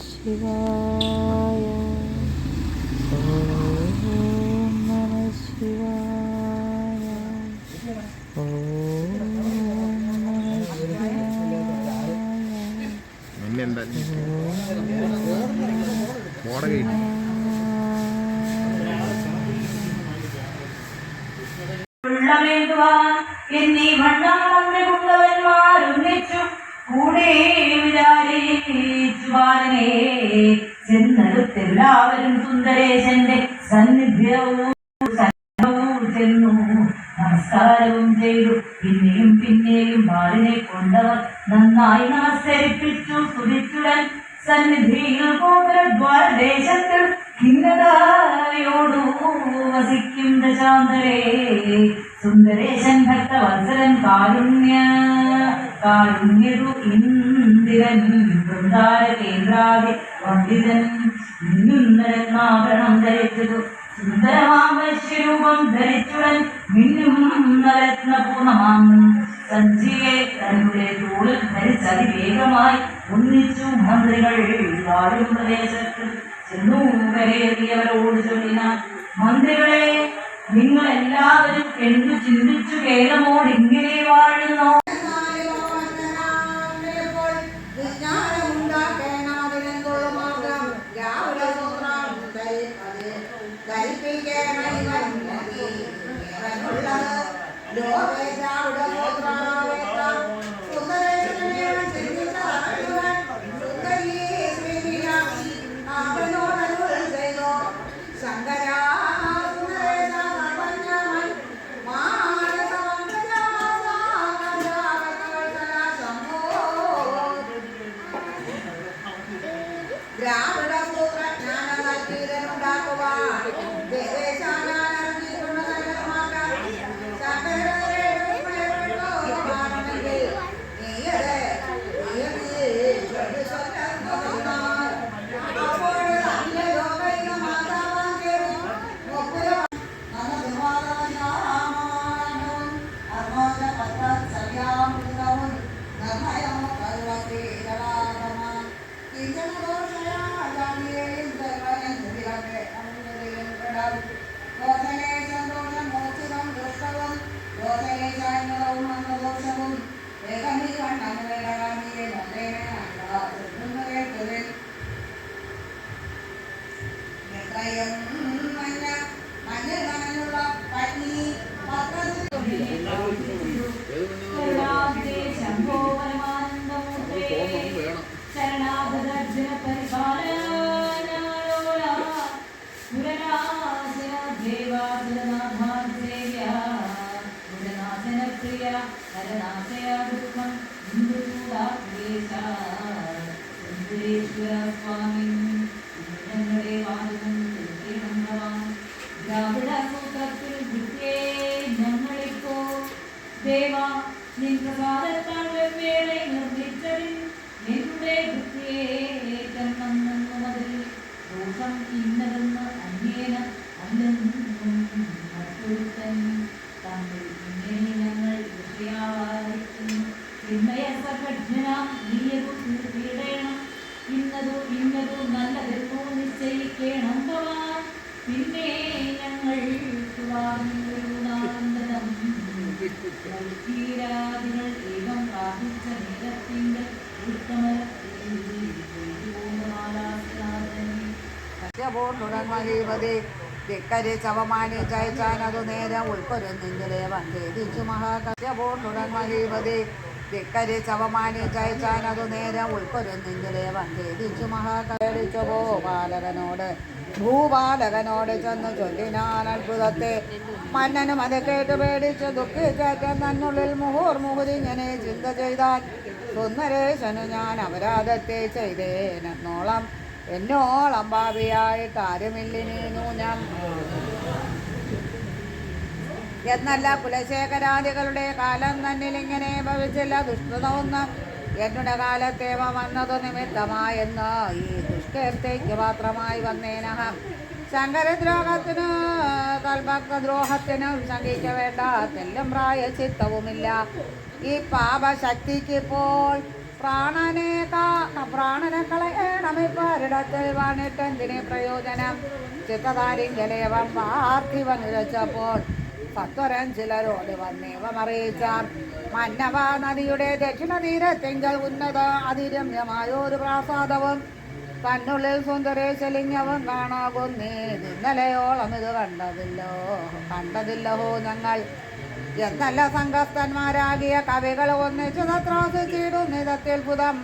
ശിവായ ഓം നമ ശിവായ ഓം നമ ശിവായ ഉള്ളമേന്തുവാൻ എന്നീ വണ്ണമളന്ന് കൊണ്ടവന്മാരൊന്നിച്ചു കൂടെ ബാലനെ ചെന്നെടുത്തെല്ലാവരും സുന്ദരേശന്റെ സന്നിധ്യവും ചെന്നു. നമസ്കാരവും ചെയ്തു. പിന്നെയും പിന്നെയും ബാലിനെ കൊണ്ടവർ നന്നായി നമസ്കരിപ്പിച്ചു. സ്തുതിച്ചുടൻ സന്നിധിയിൽ ഗോപുരദ്വാരദേശത്തിൽ ഖിന്നതയോടു വസിക്കും ദശാന്തരേ. സുന്ദരേശൻ ഭക്തവത്സരൻ കാരുണ്യ കാരുണ്യതു ഇന്ദിരൻ കേന്ദ്രാദി പണ്ഡിതൻ മിന്നുന്നരത്നാഭരണം ധരിച്ചതു. സുന്ദരമാം ധരിച്ചുടൻ മിന്നുന്നരത്നപൂർണമാം സഞ്ജിയെ തങ്ങളുടെ തോളിൽ ധരിച്ചതിവേഗമായി ഒന്നിച്ചു മന്ത്രികൾ വാഴും പ്രദേശത്ത്. ചെന്നു കരയേറിയവരോട് ചൊല്ലിനാൻ മന്ത്രികളെ നിങ്ങൾ എല്ലാവരും എന്തു ചിന്തിച്ചു കേരളമോട് ഇങ്ങനെ വാഴുന്നോ? ശങ്കരാ ഹരനാശയ ദുഃഖം ഹിന്ദുചൂടാക്ലേശ സുന്ദരേശ്വര സ്വാമി ഞങ്ങളുടെ വാദവും കേൾക്കണം ഭവാൻ ദ്രാവിഡ സൂത്രത്തിൽ വൃത്തിയെ ഞങ്ങളിപ്പോ ദേവ നിൻ പ്രസാദത്താൽ വെവ്വേറെ നിർമ്മിച്ചതിൻ ഞങ്ങൾ ആനന്ദം ീരാദികൾ ഏകം പ്രാപിച്ച നേരത്തിങ്കൽ സത്യപൂർണുടൻമഹീപതി ധിക്കരി ചവമാനി ചയച്ചാനതു നേരം ഉൾക്കൊരുന്നെങ്കിലേ വന്ദേതിച്ചു പോ ഭൂപാലകനോട് ഭൂപാലകനോട് ചെന്ന് ചൊല്ലിനാൻ അത്ഭുതത്തെ മന്നനും അത് കേട്ട് പേടിച്ച് ദുഃഖിച്ചേറ്റം തന്നുള്ളിൽ മുഹൂർ മുഹുരിങ്ങനെ ചിന്ത ചെയ്താൽ സുന്ദരേശനു ഞാൻ അപരാധത്തെ ചെയ്തേനെന്നോളം എന്നോളം ഭാവിയായിട്ട് ആരുമില്ലിനീനു ഞാൻ എന്നല്ല കുലശേഖരാദികളുടെ കാലം തന്നിൽ ഇങ്ങനെ ഭവിച്ചില്ല ദുഷ്ടത ഒന്ന്. എന്നുടെ കാലത്തേവ വന്നതു നിമിത്തമായെന്ന് ഈ ദുഷ്കേർത്തേക്ക് മാത്രമായി വന്നേനഹം. ശങ്കരദ്രോഹത്തിന് കൽഭക്തദ്രോഹത്തിനും ശങ്കിക്ക വേണ്ട തെല്ലും പ്രായച്ചിത്തവുമില്ല. ഈ പാപശക്തിക്ക് ഇപ്പോൾ പ്രാണനെ പ്രാണനെ കളയണമിപ്പാരിടത്തിൽ വാണിട്ടെന്തിനെ പ്രയോജനം? ചിത്തതാരിങ്കലേവം പാർത്ഥിവൻ ഉരച്ചപ്പോൾ സത്വരൻ ചിലരോട് വന്നേവം അറിയിച്ചാർ മന്നവ നദിയുടെ ദക്ഷിണ തീരത്തെങ്കിൽ ഉന്നത അതിരമ്യമായ ഒരു പ്രാസാദവും തന്നുള്ളിൽ ചെലിഞ്ഞവൻ കാണാകുന്നേ. ഇന്നലെയോളം ഇത് കണ്ടതില്ലോ. കണ്ടതില്ലോ ഞങ്ങൾ. എന്നല്ല സംഘസ്ഥന്മാരാകിയ കവികൾ ഒന്നിച്ചു തത്രാസിച്ചിടുന്നിതത്യത്ഭുതം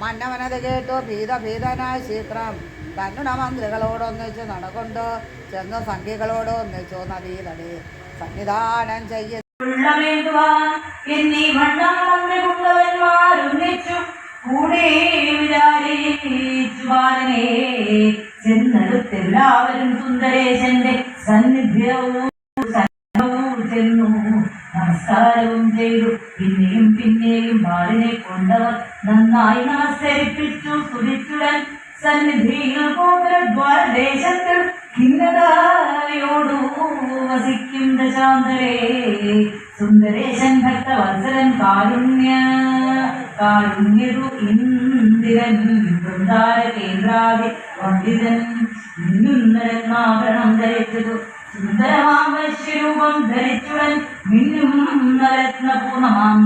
മന്നവനത് കേട്ടു ഭീത ഭീതനായ ചിത്രം തന്നുട മന്ത്രികളോടൊന്നിച്ചു നടക്കൊണ്ട് ചെന്ന് സംഖ്യകളോട് ഒന്നിച്ചു നദീതടി. സന്നിധാനം ചെയ്യ ചെന്നെടുത്തെല്ലാവരും സുന്ദരേശന്റെ സന്നിധ്യവും ചെന്നു. നമസ്കാരവും ചെയ്തു. പിന്നെയും പിന്നെയും ബാലിനെ കൊണ്ടവർ നന്നായി നമസ്കരിപ്പിച്ചു. സ്തുതിച്ചുടൻ സന്നിധിയിൽ വസിക്കും ദശാന്തരേ. സുന്ദരേശൻ ഭക്തവത്സരൻ കാരുണ്യ കാരുണ്യതു ഇന്ദിരൻ വൃന്ദാര കേന്ദ്രാതി പണ്ഡിതൻ മിന്നുന്ന രത്നാഭരണം ധരിച്ചതു. സുന്ദരമാം വശ്യരൂപം ധരിച്ചുടൻ മിന്നും രത്നപൂർണമാം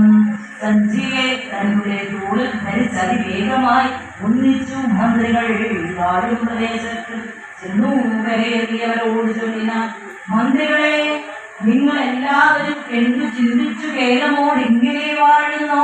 സഞ്ജിയെ തങ്ങളുടെ തോളിൽ ധരിച്ചതിവേഗമായി ഒന്നിച്ചു മന്ത്രികൾ വാഴും പ്രദേശത്ത് ചെന്നു കരേറിയവരോട് ചൊല്ലിന മന്ത്രികളെ നിങ്ങൾ എല്ലാവരും എന്തു ചിന്തിച്ചു കേരളമോട് ഇങ്ങനെ വാഴുന്നോ?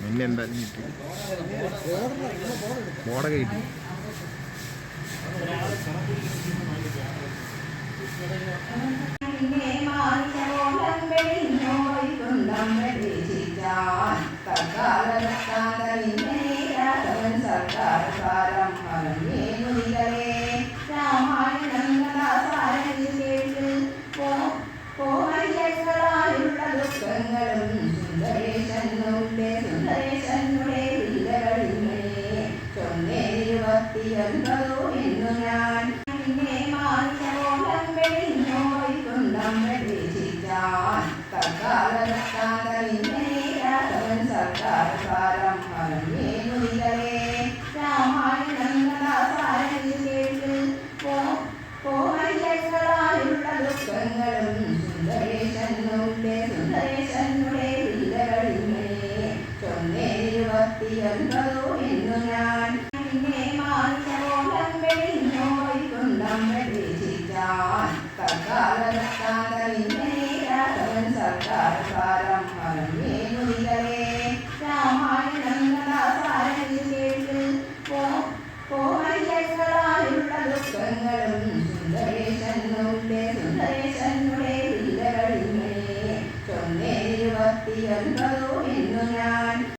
നിന്നെ എന്തായാലും കിട്ടി മോടൊക്കെ കിട്ടി. നിന്നെ മാറിച്ചോളം വെളിഞ്ഞോയി കുന്തം പ്രതീക്ഷിച്ചാൻ തൽക്കാലത്താതലിനെ ചൊന്നേരുപത്തിയൊൻപതോ എന്നു ഞാൻ നിന്നെ മാറിച്ചോളം വെളിഞ്ഞോയി കുന്തം പ്രതീക്ഷിച്ചാൻ തൽക്കാലത്താതലിനെ രാഘവൻ സർക്കാർ കാലം കേട്ട് പോമയ്യങ്ങളായുള്ള ദുഃഖങ്ങളും സുന്ദരേശനുടെ സുന്ദരേശനുടെ വില്ലകളിങ്ങനെ ചൊന്നേരുപത്തിയൊൻപതോ എന്നു